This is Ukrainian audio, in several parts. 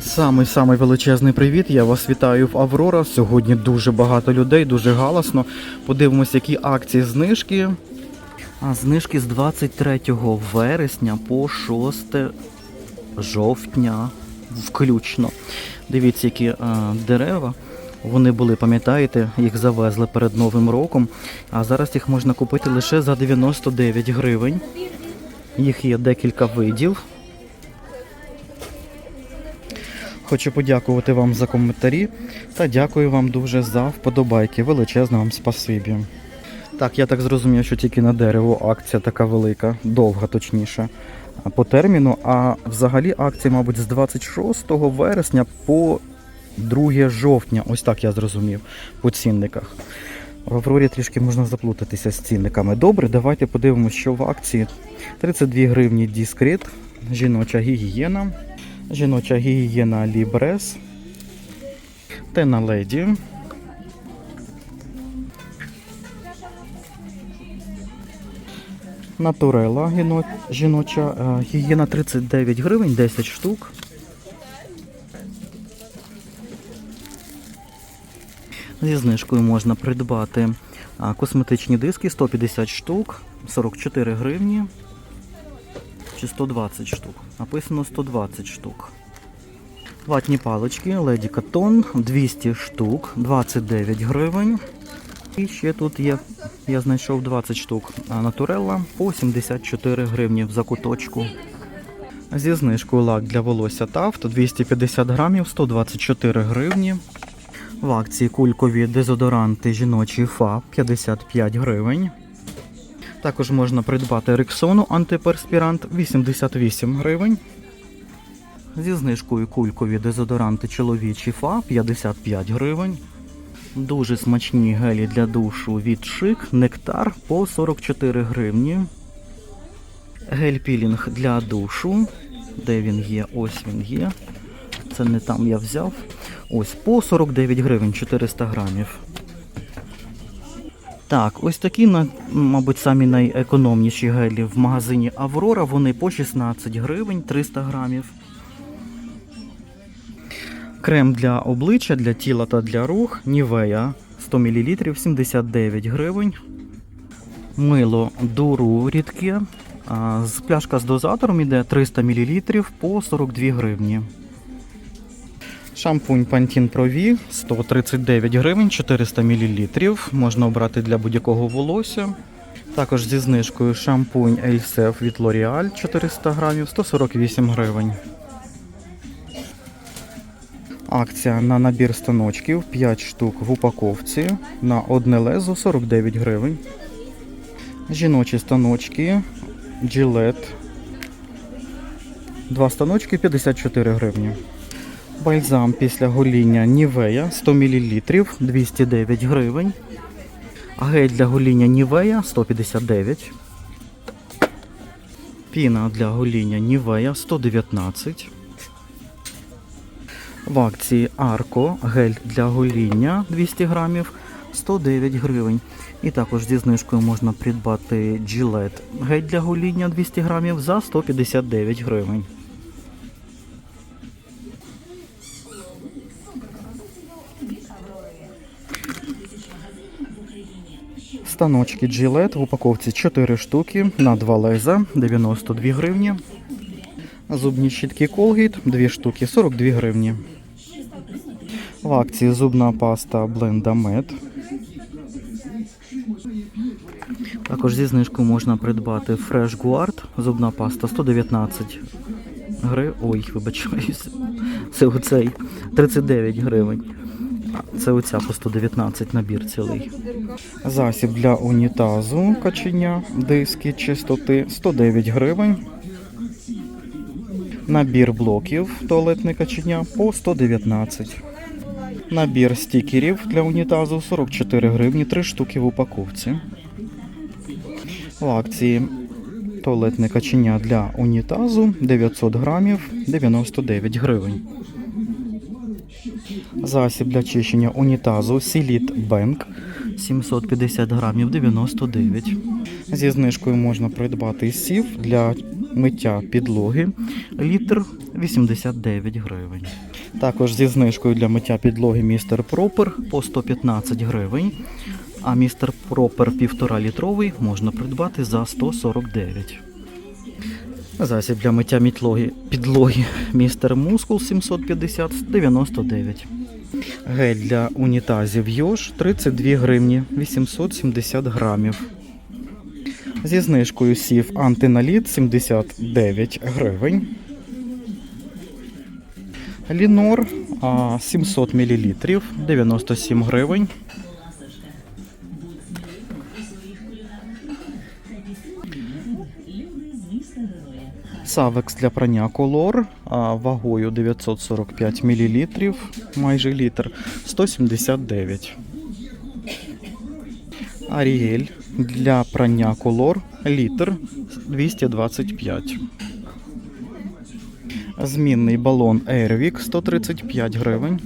Самий самий величезний привіт. Я вас вітаю в Аврора. Сьогодні дуже багато людей, дуже галасно. Подивимось, які акції знижки. А знижки з 23 вересня по 6 жовтня включно. Дивіться, які е, дерева. Вони були, пам'ятаєте, їх завезли перед Новим роком, а зараз їх можна купити лише за 99 гривень. Їх є декілька видів. Хочу подякувати вам за коментарі та дякую вам дуже за вподобайки. Величезне вам спасибі. Так, я так зрозумів, що тільки на дерево акція така велика, довга точніше, по терміну. А взагалі акція, мабуть, з 26 вересня по 2 жовтня. Ось так я зрозумів по цінниках. В Аврорі трішки можна заплутатися з цінниками. Добре, давайте подивимося, що в акції 32 гривні дискрет, жіноча гігієна, жіноча гігієна Лібрес, Тена Леді. Натурела жіноча е, гігієна 39 гривень, 10 штук. Зі знижкою можна придбати косметичні диски 150 штук, 44 гривні чи 120 штук. Написано 120 штук. Ватні палички Леді Катон 200 штук, 29 гривень. І ще тут є, я знайшов 20 штук натурелла по 74 гривні в закуточку. Зі знижкою лак для волосся Тафт 250 грамів, 124 гривні. В акції кулькові дезодоранти жіночі ФА 55 гривень. Також можна придбати Рексону антиперспірант 88 гривень. Зі знижкою кулькові дезодоранти чоловічі ФА 55 гривень. Дуже смачні гелі для душу від Шик Нектар по 44 гривні. Гель-пілінг для душу. Де він є? Ось він є. Це не там я взяв. Ось по 49 гривень 400 грамів. Так, ось такі, мабуть, самі найекономніші гелі в магазині Аврора. Вони по 16 гривень 300 грамів. Крем для обличчя, для тіла та для рук. Нівея 100 мл 79 гривень. Мило дуру рідке. Пляшка з дозатором іде 300 мл по 42 гривні. Шампунь Pantene Pro V 139 гривень 400 мл. Можна обрати для будь-якого волосся. Також зі знижкою шампунь Elsef від L'Oreal 400 грамів 148 гривень. Акція на набір станочків 5 штук в упаковці на одне лезо 49 гривень. Жіночі станочки Gillette. Два станочки 54 гривні. Бальзам після гоління Нівея 100 мл 209 гривень. Гель для гоління Нівея 159. Піна для гоління Нівея 119. В акції Арко гель для гоління 200 грамів 109 гривень. І також зі знижкою можна придбати Gillette гель для гоління 200 грамів за 159 гривень. Станочки Gillette в упаковці 4 штуки на 2 леза 92 гривні. Зубні щітки Colgate 2 штуки 42 гривні. В акції зубна паста Blenda Med. Також зі знижкою можна придбати Fresh Guard, зубна паста 119 гривень. Ой, вибачаюсь. Це оцей 39 гривень. Це оця по 119 набір цілий. Засіб для унітазу каченя, диски чистоти 109 гривень. Набір блоків туалетне каченя по 119. Набір стікерів для унітазу 44 гривні, 3 штуки в упаковці. В акції туалетне каченя для унітазу 900 грамів 99 гривень. Засіб для чищення унітазу Сіліт Бенк 750 грамів 99. Зі знижкою можна придбати сів для миття підлоги. Літр 89 гривень. Також зі знижкою для миття підлоги містер Пропер по 115 гривень. А містер Пропер 1,5 літровий можна придбати за 149. Засіб для миття мітлоги, підлоги містер Мускул 750 99. Гель для унітазів Йош 32 гривні 870 грамів. Зі знижкою сів антиналіт 79 гривень. Лінор 700 мл 97 гривень. Савекс для прання колор вагою 945 мл, майже літр 179. Аріель для прання колор літр 225. Змінний балон Airwick 135 гривень.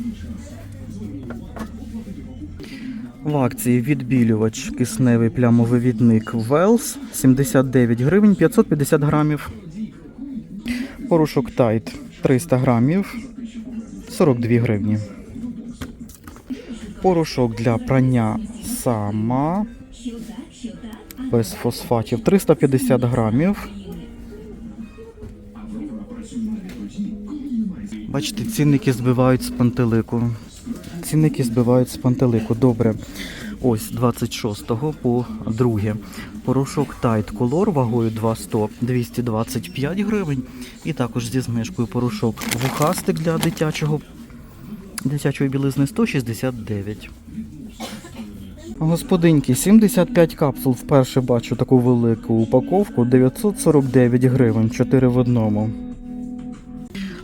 В акції відбілювач кисневий плямовивідник Wells 79 гривень 550 грамів. Порошок Tide 300 грамів 42 гривні. Порошок для прання сама без фосфатів 350 грамів. Бачите, цінники збивають з пантелику. Цінники збивають з пантелику. Добре. Ось 26 по 2. Порошок Tide Color вагою 200 225 гривень. І також зі знижкою порошок вухастик для дитячого дитячої білизни 169. Господинки, 75 капсул. Вперше бачу таку велику упаковку. 949 гривень, 4 в одному.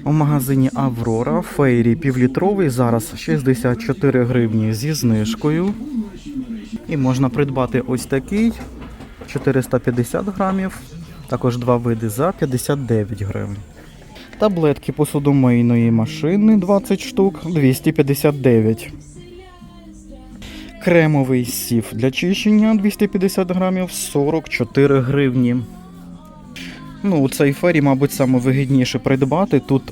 У магазині Аврора Фейрі півлітровий зараз 64 гривні зі знижкою. І можна придбати ось такий 450 грамів. Також два види за 59 гривень. Таблетки посудомийної машини 20 штук 259. Кремовий сів для чищення 250 грамів 44 гривні. Ну, у цей фері, мабуть, саме вигідніше придбати. Тут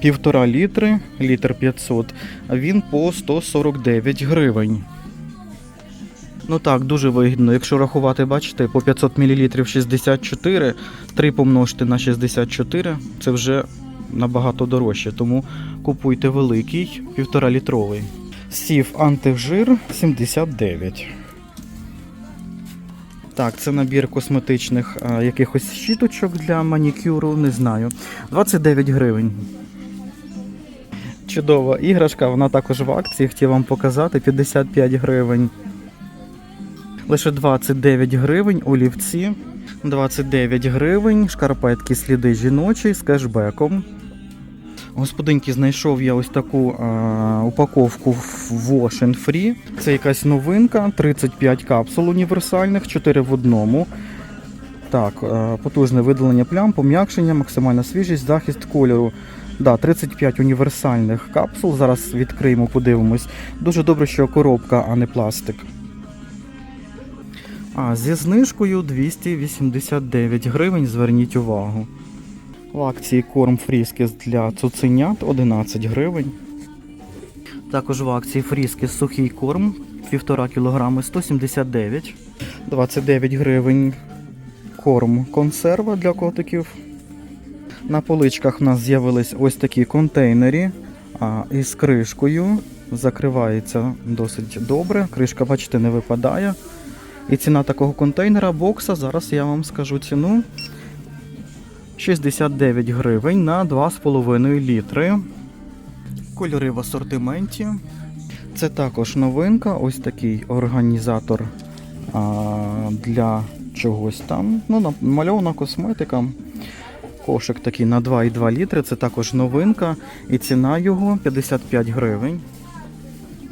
півтора літри, літр 500, а він по 149 гривень. Ну так, дуже вигідно. Якщо рахувати, бачите, по 500 мл 64, 3 помножити на 64, це вже набагато дорожче. Тому купуйте великий, півтора літровий. Сів антижир 79. Так, це набір косметичних а, якихось щіточок для манікюру, не знаю. 29 гривень. Чудова іграшка, вона також в акції, хотів вам показати 55 гривень. Лише 29 гривень олівці. 29 гривень, шкарпетки сліди жіночі з кешбеком. Господинки, знайшов я ось таку а, упаковку Wash and Free. Це якась новинка, 35 капсул універсальних, 4 в одному. Так, а, потужне видалення плям, пом'якшення, максимальна свіжість, захист кольору. Да, 35 універсальних капсул. Зараз відкриємо, подивимось. Дуже добре, що коробка, а не пластик. А, зі знижкою 289 гривень, зверніть увагу. В акції корм фріскіс для цуценят 11 гривень. Також в акції фріскіс сухий корм 1,5 кг 179 29 гривень корм консерва для котиків. На поличках в нас з'явились ось такі контейнери а, із кришкою. Закривається досить добре. Кришка, бачите, не випадає. І ціна такого контейнера бокса, зараз я вам скажу ціну. 69 гривень на 2,5 літри. Кольори в асортименті. Це також новинка, ось такий організатор а, для чогось там. Ну, намальована косметика. Кошик такий на 2,2 літри. Це також новинка. І ціна його 55 гривень.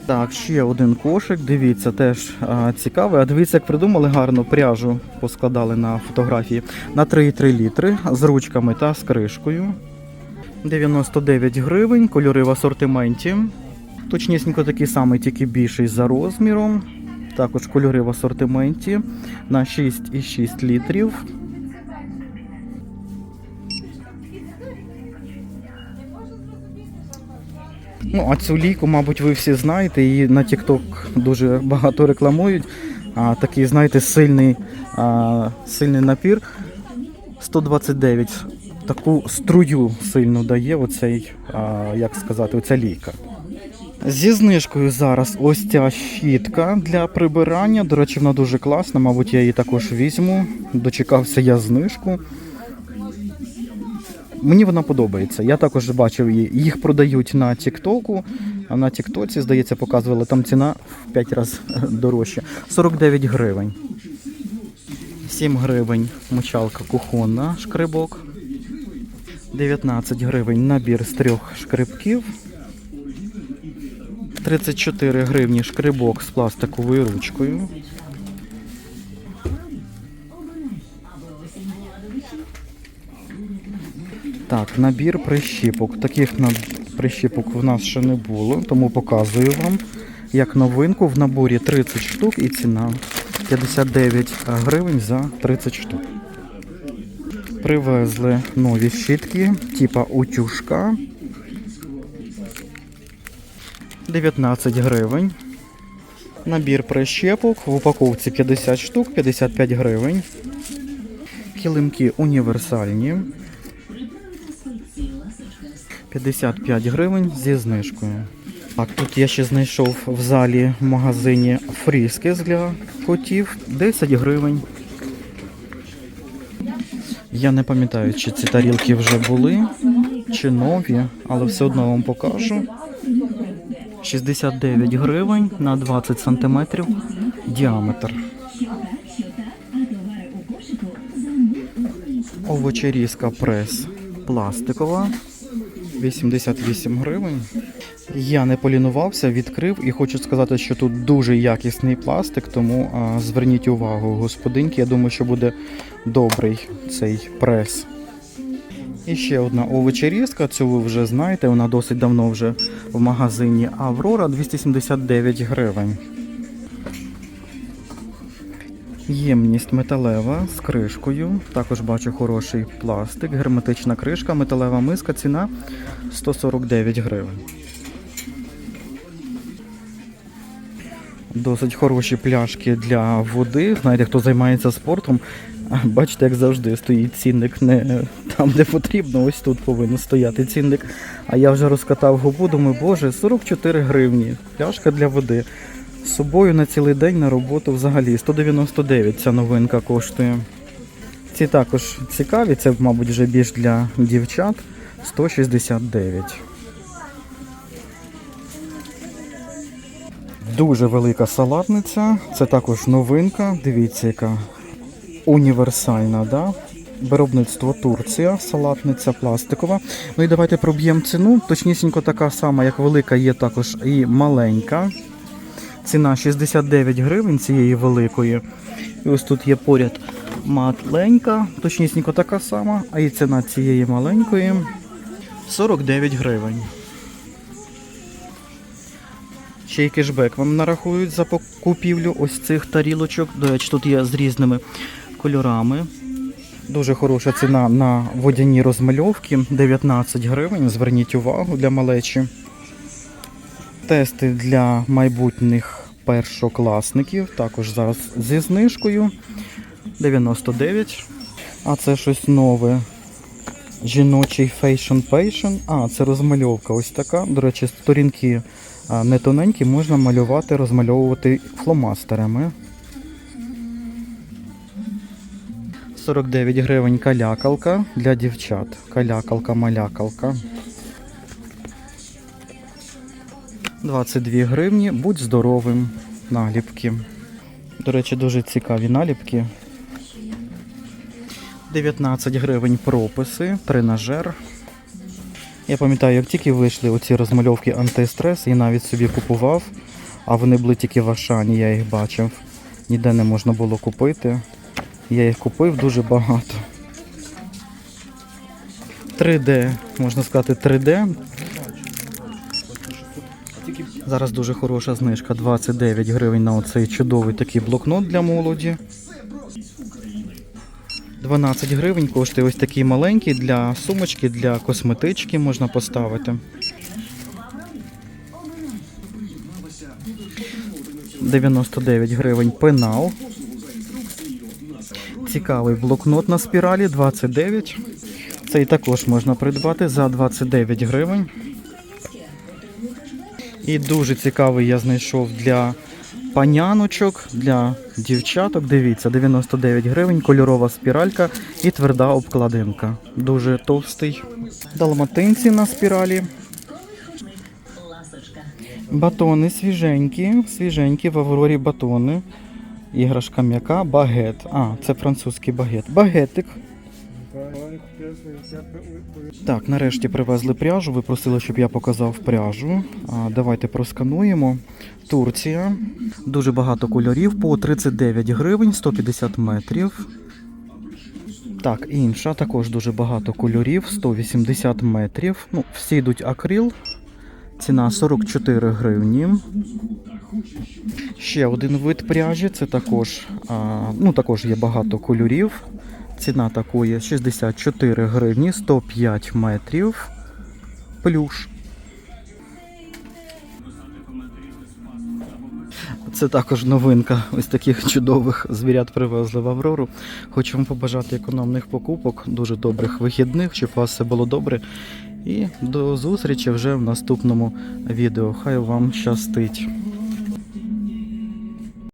Так, ще один кошик. Дивіться, теж а, цікавий. А дивіться, як придумали гарно пряжу, поскладали на фотографії на 3,3 літри з ручками та з кришкою. 99 гривень, кольори в асортименті. Точнісінько такий самий, тільки більший за розміром. Також кольори в асортименті на 6,6 літрів. Ну, а цю лійку, мабуть, ви всі знаєте, її на TikTok дуже багато рекламують. А, такий, знаєте, сильний, а, сильний напір. 129. Таку струю сильно дає оцей, а, як сказати, оця лійка. Зі знижкою зараз ось ця щітка для прибирання. До речі, вона дуже класна, мабуть, я її також візьму. Дочекався я знижку. Мені вона подобається. Я також бачив її. Їх продають на Тіктоку. А на Тіктоці, здається, показували там ціна в 5 разів дорожча. 49 гривень. 7 гривень мочалка кухонна, шкрибок. 19 гривень набір з трьох шкрибків. 34 гривні шкрибок з пластиковою ручкою. Так, набір прищіпок. Таких прищіпок в нас ще не було, тому показую вам. Як новинку в наборі 30 штук і ціна 59 гривень за 30 штук. Привезли нові щітки, типа утюжка. 19 гривень. Набір прищепок в упаковці 50 штук, 55 гривень. Килимки універсальні. 55 гривень зі знижкою. Так, тут я ще знайшов в залі в магазині фріскес для котів 10 гривень. Я не пам'ятаю, чи ці тарілки вже були, чи нові, але все одно вам покажу. 69 гривень на 20 сантиметрів діаметр. Овочерізка прес пластикова. 88 гривень. Я не полінувався, відкрив і хочу сказати, що тут дуже якісний пластик, тому а, зверніть увагу, господинки. Я думаю, що буде добрий цей прес. І ще одна овочерізка, цю ви вже знаєте, вона досить давно вже в магазині Аврора 279 гривень. Ємність металева з кришкою. Також бачу хороший пластик, герметична кришка, металева миска, ціна 149 гривень. Досить хороші пляшки для води. Знаєте, хто займається спортом, бачите, як завжди стоїть цінник не там, де потрібно, ось тут повинен стояти цінник. А я вже розкатав губу, думаю, боже, 44 гривні. Пляшка для води. З собою на цілий день на роботу взагалі 199 ця новинка коштує. Ці також цікаві, це, мабуть, вже більш для дівчат 169. Дуже велика салатниця. Це також новинка. Дивіться, яка універсальна, да? Виробництво Турція, салатниця пластикова. Ну і давайте проб'ємо ціну. Точнісінько така сама, як велика, є також і маленька. Ціна 69 гривень цієї великої. І ось тут є поряд маленька, точнісінько така сама, а і ціна цієї маленької 49 гривень. Ще й кешбек вам нарахують за купівлю ось цих тарілочок. До речі, тут є з різними кольорами. Дуже хороша ціна на водяні розмальовки 19 гривень. Зверніть увагу для малечі. Тести для майбутніх першокласників. Також зараз зі знижкою 99. А це щось нове. Жіночий фейшн пейшн. А, це розмальовка ось така. До речі, сторінки не тоненькі, можна малювати, розмальовувати фломастерами. 49 гривень калякалка для дівчат. Калякалка-малякалка. 22 гривні, будь здоровим. Наліпки. До речі, дуже цікаві наліпки. 19 гривень прописи, тренажер. Я пам'ятаю, як тільки вийшли оці розмальовки антистрес, я навіть собі купував, а вони були тільки в Ашані, я їх бачив. Ніде не можна було купити. Я їх купив дуже багато. 3D, можна сказати, 3D. Зараз дуже хороша знижка. 29 гривень на оцей чудовий такий блокнот для молоді. 12 гривень коштує ось такий маленький для сумочки, для косметички можна поставити. 99 гривень пенал. Цікавий блокнот на спіралі 29. Цей також можна придбати за 29 гривень. І дуже цікавий я знайшов для паняночок, для дівчаток. Дивіться, 99 гривень, кольорова спіралька і тверда обкладинка. Дуже товстий. Далматинці на спіралі. Батони свіженькі, свіженькі в Аврорі батони. Іграшка м'яка, багет. А, це французький багет. Багетик. Так, нарешті привезли пряжу. Ви просили, щоб я показав пряжу. А, давайте проскануємо. Турція. Дуже багато кольорів по 39 гривень, 150 метрів. Так, інша також дуже багато кольорів, 180 метрів. Ну, всі йдуть акрил. Ціна 44 гривні. Ще один вид пряжі, це також, а, ну, також є багато кольорів. Ціна такої 64 гривні, 105 метрів. Плюш. Це також новинка. Ось таких чудових звірят привезли в Аврору. Хочу вам побажати економних покупок, дуже добрих вихідних, щоб у вас все було добре. І до зустрічі вже в наступному відео. Хай вам щастить.